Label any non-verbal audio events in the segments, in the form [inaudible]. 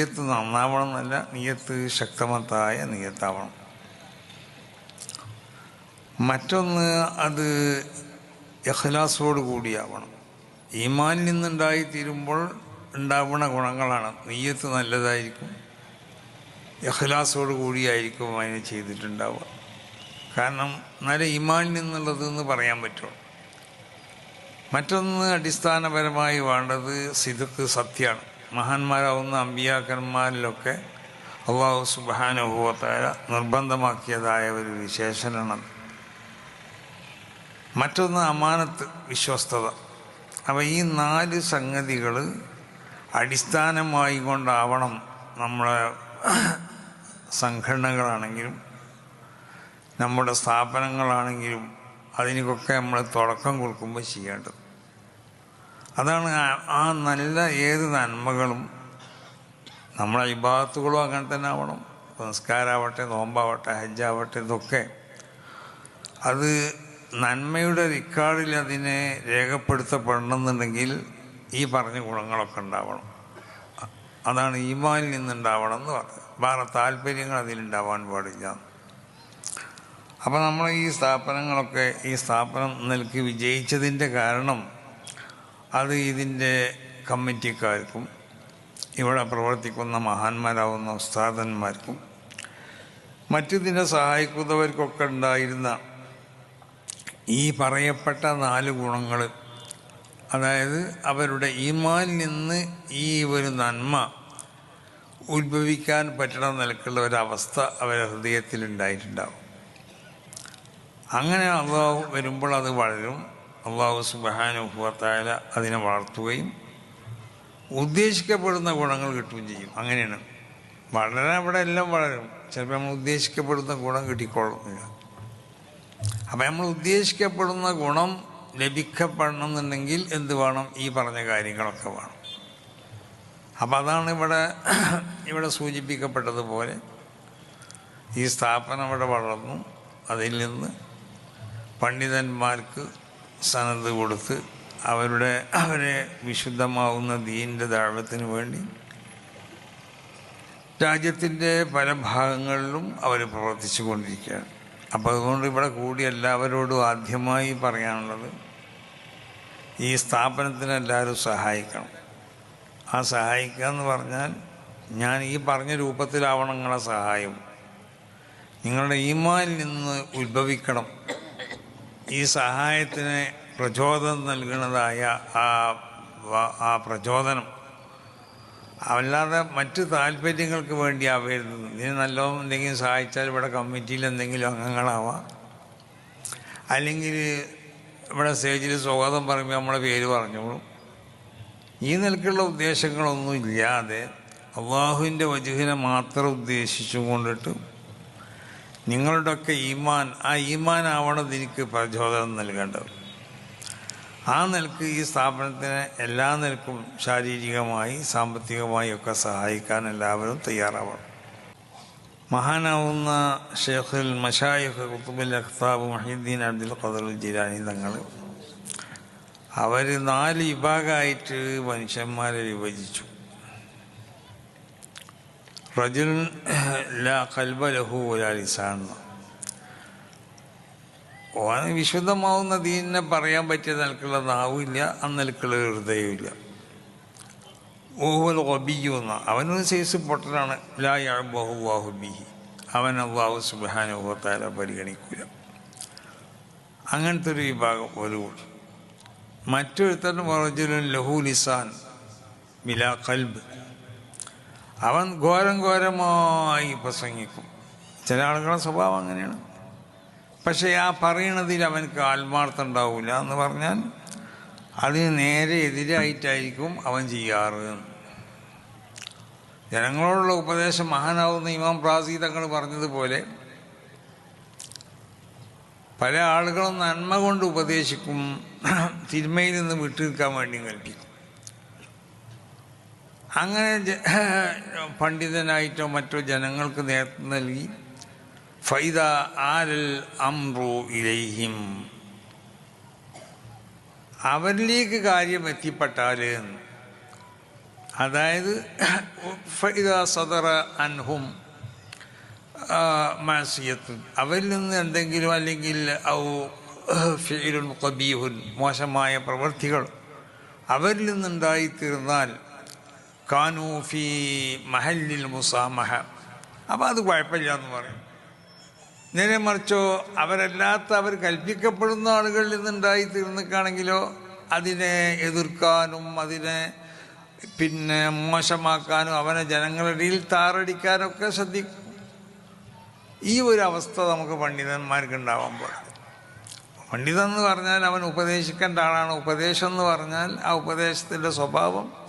നീയത്ത് നന്നാവണം എന്നല്ല നീയത്ത് ശക്തമത്തായ നീയത്താവണം. മറ്റൊന്ന് അത് എഹ്ലാസോട് കൂടിയാവണം ഈമാനിൽ നിന്നുണ്ടായി തീരുമ്പോൾ ഉണ്ടാവുന്ന ഗുണങ്ങളാണ്. നീയത്ത് നല്ലതായിരിക്കും എഹ്ലാസോട് കൂടിയായിരിക്കും അതിന് ചെയ്തിട്ടുണ്ടാവുക. കാരണം നല്ല ഈമാനിൽ നിന്നുള്ളത് എന്ന് പറയാൻ പറ്റുള്ളൂ. മറ്റൊന്ന് അടിസ്ഥാനപരമായി വേണ്ടത് സിദുക്ക് സത്യമാണ് മഹാന്മാരാവുന്ന അമ്പിയാക്കന്മാരിലൊക്കെ അള്ളാഹു സുബാനുഭവത്തായ നിർബന്ധമാക്കിയതായ ഒരു വിശേഷനാണത് മറ്റൊന്ന് അമാനത്ത് വിശ്വസ്തത. അപ്പോൾ ഈ നാല് സംഗതികൾ അടിസ്ഥാനമായി കൊണ്ടാവണം നമ്മുടെ സംഘടനകളാണെങ്കിലും നമ്മുടെ സ്ഥാപനങ്ങളാണെങ്കിലും അതിനൊക്കെ നമ്മൾ തുടക്കം കൊടുക്കുമ്പോൾ ചെയ്യേണ്ടത്. അതാണ് ആ- നല്ല ഏത് നന്മകളും നമ്മളെ വിഭാഗത്തുകളും അങ്ങനെ തന്നെ ആവണം. സംസ്കാരമാവട്ടെ നോമ്പാവട്ടെ ഹജ്ജാവട്ടെ ഇതൊക്കെ. അത് നന്മയുടെ റിക്കാർഡിൽ അതിനെ രേഖപ്പെടുത്തപ്പെടണമെന്നുണ്ടെങ്കിൽ ഈ പറഞ്ഞ ഗുണങ്ങളൊക്കെ ഉണ്ടാവണം. അതാണ് ഈമാനിൽ നിന്നുണ്ടാവണം എന്ന് പറഞ്ഞത്. വേറെ താല്പര്യങ്ങൾ അതിലുണ്ടാവാൻ പാടില്ല. അപ്പോൾ നമ്മൾ ഈ സ്ഥാപനങ്ങളൊക്കെ ഈ സ്ഥാപനം നിലയ്ക്ക് വിജയിച്ചതിന്റെ കാരണം അത് ഇതിന്റെ കമ്മിറ്റിക്കാർക്കും ഇവിടെ പ്രവർത്തിക്കുന്ന മഹാന്മാരാവുന്ന ഉസ്താദന്മാർക്കും മറ്റിതിനെ സഹായിക്കുന്നവർക്കൊക്കെ ഉണ്ടായിരുന്ന ഈ പറയപ്പെട്ട നാല് ഗുണങ്ങൾ അതായത് അവരുടെ ഈമാനിൽ നിന്ന് ഈ ഒരു നന്മ ഉത്ഭവിക്കാൻ പറ്റണ നിലക്കുള്ള ഒരവസ്ഥ അവരുടെ ഹൃദയത്തിലുണ്ടായിട്ടുണ്ടാവും. അങ്ങനെ അള്ളാഹു വരുമ്പോൾ അത് വളരും. അള്ളാഹു സുബഹാനുഭവത്തായ അതിനെ വളർത്തുകയും ഉദ്ദേശിക്കപ്പെടുന്ന ഗുണങ്ങൾ കിട്ടുകയും ചെയ്യും. അങ്ങനെയാണ്. വളരെ അവിടെ എല്ലാം വളരും. ചിലപ്പോൾ നമ്മൾ ഉദ്ദേശിക്കപ്പെടുന്ന ഗുണം കിട്ടിക്കൊള്ളുന്നില്ല. അപ്പം നമ്മൾ ഉദ്ദേശിക്കപ്പെടുന്ന ഗുണം ലഭിക്കപ്പെടണം എന്നുണ്ടെങ്കിൽ എന്ത് വേണം? ഈ പറഞ്ഞ കാര്യങ്ങളൊക്കെ വേണം. അപ്പം അതാണ് ഇവിടെ ഇവിടെ സൂചിപ്പിക്കപ്പെട്ടതുപോലെ ഈ സ്ഥാപനം ഇവിടെ വളർന്നു. അതിൽ നിന്ന് പണ്ഡിതന്മാർക്ക് സനത് കൊടുത്ത് അവരുടെ അവരെ വിശുദ്ധമാവുന്ന ദീന്റെ ദാഴ്വത്തിന് വേണ്ടി രാജ്യത്തിന്റെ പല ഭാഗങ്ങളിലും അവർ പ്രവർത്തിച്ചു കൊണ്ടിരിക്കുകയാണ്. അപ്പോൾ അതുകൊണ്ട് ഇവിടെ കൂടി എല്ലാവരോടും ആദ്യമായി പറയാനുള്ളത് ഈ സ്ഥാപനത്തിന് എല്ലാവരും സഹായിക്കണം. ആ സഹായിക്കുക എന്ന് പറഞ്ഞാൽ ഞാൻ ഈ പറഞ്ഞ രൂപത്തിലാവണം നിങ്ങളെ സഹായം. നിങ്ങളുടെ ഈമാനിൽ നിന്ന് ഉത്ഭവിക്കണം. ഈ സഹായത്തിന് പ്രചോദനം നൽകുന്നതായ ആ ആ പ്രചോദനം. അല്ലാതെ മറ്റ് താല്പര്യങ്ങൾക്ക് വേണ്ടി ആവരുത് ഇതിന് നല്ലോണം എന്തെങ്കിലും സഹായിച്ചാൽ ഇവിടെ കമ്മിറ്റിയിൽ എന്തെങ്കിലും അംഗങ്ങളാവാം. അല്ലെങ്കിൽ ഇവിടെ സ്റ്റേജിൽ സ്വാഗതം പറയുമ്പോൾ നമ്മളെ പേര് പറഞ്ഞോളൂ. ഈ നിലക്കുള്ള ഉദ്ദേശങ്ങളൊന്നും ഇല്ലാതെ അള്ളാഹുവിന്റെ വജുഹിനെ മാത്രം ഉദ്ദേശിച്ചു കൊണ്ടിട്ട് നിങ്ങളുടെയൊക്കെ ഈമാൻ ആ ഈമാൻ എനിക്ക് പ്രചോദനം നൽകേണ്ടത് ആ നിലയ്ക്ക് ഈ സ്ഥാപനത്തിന് എല്ലാ നിലക്കും ശാരീരികമായി സാമ്പത്തികമായി ഒക്കെ സഹായിക്കാൻ എല്ലാവരും തയ്യാറാവണം. മഹാനാവുന്ന ഷെയ്ഖുൽ മഷായിഖ് കുത്തുബുൽ അഖ്താബ് മഹീദ്ദീൻ അബ്ദുൽ ഖദർ ജിലാനി തങ്ങൾ അവർ നാല് വിഭാഗമായിട്ട് മനുഷ്യന്മാരെ വിഭജിച്ചു. റജുൽ ലാ കൽബ ലഹു ഒരാ ലിസാൻ. ഓന് വിശുദ്ധമാവുന്ന ദീനിനെ പറയാൻ പറ്റിയ നിലക്കുള്ള നാവില്ല അന്നലക്കുള്ള നിലക്കുള്ള ഹൃദയമില്ല ഓഹുൽ ഒബിയു എന്ന. അവനൊരു സൈസ് പൊട്ടനാണ്. ലാ യാഹു ബിഹി. അവൻ അള്ളാഹു സുബാനുഭവത്താല പരിഗണിക്കൂല. അങ്ങനത്തെ ഒരു വിഭാഗം ഒരു കൂട്ടർ മറ്റൊരുത്തൻ റജുലുൻ ലഹു ലിസാൻ മിലാ കൽബ്. അവൻ ഘോരം ഘോരമായി പ്രസംഗിക്കും. ചില ആളുകളുടെ സ്വഭാവം അങ്ങനെയാണ്. പക്ഷേ ആ പറയണതിൽ അവനക്ക് ആത്മാർത്ഥം ഉണ്ടാവില്ല എന്ന് പറഞ്ഞാൽ അതിന് നേരെ എതിരായിട്ടായിരിക്കും അവൻ ചെയ്യാറ് ജനങ്ങളോടുള്ള ഉപദേശം മഹാനാവുന്ന ഇമാം പ്രാസി തങ്ങൾ പറഞ്ഞതുപോലെ പല ആളുകളും നന്മ കൊണ്ട് ഉപദേശിക്കും തിന്മയിൽ നിന്ന് വിട്ടു നിൽക്കാൻ വേണ്ടിയും കൽപ്പിക്കും. അങ്ങനെ [laughs] പണ്ഡിതനായിട്ടോ മറ്റോ ജനങ്ങൾക്ക് നേതൃത്വം നൽകി. ഫൈദ ആരൽ അംറു ഇലൈഹിം. അവരിലേക്ക് കാര്യം എത്തിപ്പെട്ടാൽ അതായത് [clears throat] ഫൈദ സദറ അൻഹും മാസിയത്ത് അവരിൽ നിന്ന് എന്തെങ്കിലും അല്ലെങ്കിൽ ഔ [clears throat] ഫിഇലുൻ കബീഹുൻ മോശമായ പ്രവൃത്തികൾ അവരിൽ നിന്നുണ്ടായിത്തീർന്നാൽ കാനു ഫി മഹല്ലിൽ മുസാമഹ. അപ്പം അത് കുഴപ്പമില്ല എന്ന് പറയും. നേരെ മറിച്ചോ അവരല്ലാത്ത അവർ കൽപ്പിക്കപ്പെടുന്ന ആളുകളിൽ നിന്നുണ്ടായി തീർന്നിക്കാണെങ്കിലോ അതിനെ എതിർക്കാനും അതിനെ പിന്നെ മോശമാക്കാനും അവനെ ജനങ്ങളുടെ ഇടയിൽ താറടിക്കാനൊക്കെ ശ്രദ്ധിക്കും. ഈ ഒരു അവസ്ഥ നമുക്ക് പണ്ഡിതന്മാർക്ക് ഉണ്ടാവാൻ പാടില്ല. പണ്ഡിതൻ എന്ന് പറഞ്ഞാൽ അവൻ ഉപദേശിക്കേണ്ട ആളാണ്. ഉപദേശം എന്ന് പറഞ്ഞാൽ ആ ഉപദേശത്തിന്റെ സ്വഭാവം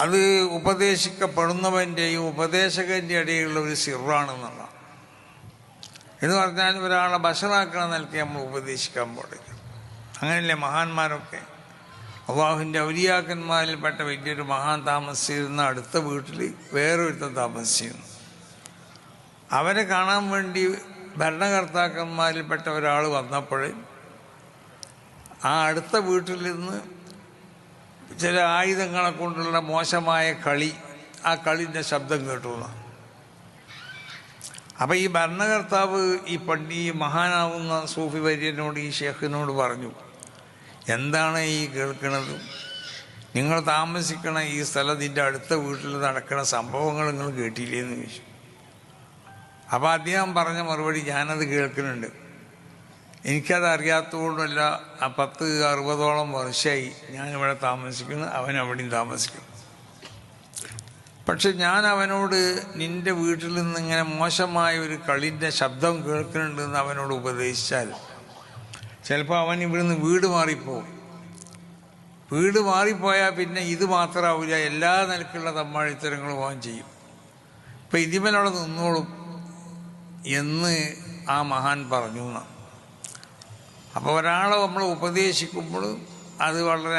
അത് ഉപദേശിക്കപ്പെടുന്നവന്റെയും ഉപദേശകന്റെ ഇടയിലുള്ള ഒരു സിറാണെന്നുള്ളതാണ് എന്ന് പറഞ്ഞാൽ ഒരാളെ ബഷറാക്കണം നൽകി നമ്മൾ ഉപദേശിക്കാൻ പാടില്ല. അങ്ങനെയല്ലേ മഹാന്മാരൊക്കെ? അള്ളാഹുവിന്റെ ഔലിയാക്കന്മാരിൽപ്പെട്ട വലിയൊരു മഹാൻ താമസിച്ചിരുന്ന അടുത്ത വീട്ടിൽ വേറൊരുത്തൻ താമസിച്ചിരുന്നു. അവരെ കാണാൻ വേണ്ടി ഭരണകർത്താക്കന്മാരിൽപ്പെട്ട ഒരാൾ വന്നപ്പോൾ ആ അടുത്ത വീട്ടിൽ നിന്ന് ചില ആയുധങ്ങളെ കൊണ്ടുള്ള മോശമായ കളി ആ കളിന്റെ ശബ്ദം കേട്ടു അപ്പം ഈ ഭരണകർത്താവ് ഈ പണ്ഡി ഈ മഹാനാവുന്ന സൂഫി വര്യനോട് ഈ ഷേഖിനോട് പറഞ്ഞു എന്താണ് ഈ കേൾക്കുന്നത് നിങ്ങൾ താമസിക്കണ ഈ സ്ഥലത്തിന്റെ അടുത്ത വീട്ടിൽ നടക്കുന്ന സംഭവങ്ങൾ നിങ്ങൾ കേട്ടില്ലേ? എന്ന് ചോദിച്ചു. അപ്പോൾ അദ്ദേഹം പറഞ്ഞ മറുപടി ഞാനത് കേൾക്കുന്നുണ്ട്. എനിക്കത് അറിയാത്തതുകൊണ്ടല്ല ആ പത്ത് അറുപതോളം വർഷമായി ഇവിടെ താമസിക്കുന്നു അവൻ അവിടെയും താമസിക്കുന്നു. പക്ഷെ ഞാൻ അവനോട് നിന്റെ വീട്ടിൽ നിന്ന് ഇങ്ങനെ മോശമായ ഒരു കളിന്റെ ശബ്ദം കേൾക്കുന്നുണ്ടെന്ന് അവനോട് ഉപദേശിച്ചാൽ ചിലപ്പോൾ അവൻ ഇവിടുന്ന് വീട് മാറിപ്പോവും. വീട് മാറിപ്പോയാൽ പിന്നെ ഇത് മാത്രമാവില്ല എല്ലാ നിലക്കുള്ള തമ്മാഴിത്തരങ്ങളും അവൻ ചെയ്യും. ഇപ്പം ഇതിമനവിടെ നിന്നോളും എന്ന് ആ മഹാൻ പറഞ്ഞു എന്നാണ് അപ്പോൾ ഒരാളെ നമ്മൾ ഉപദേശിക്കുമ്പോൾ അത് വളരെ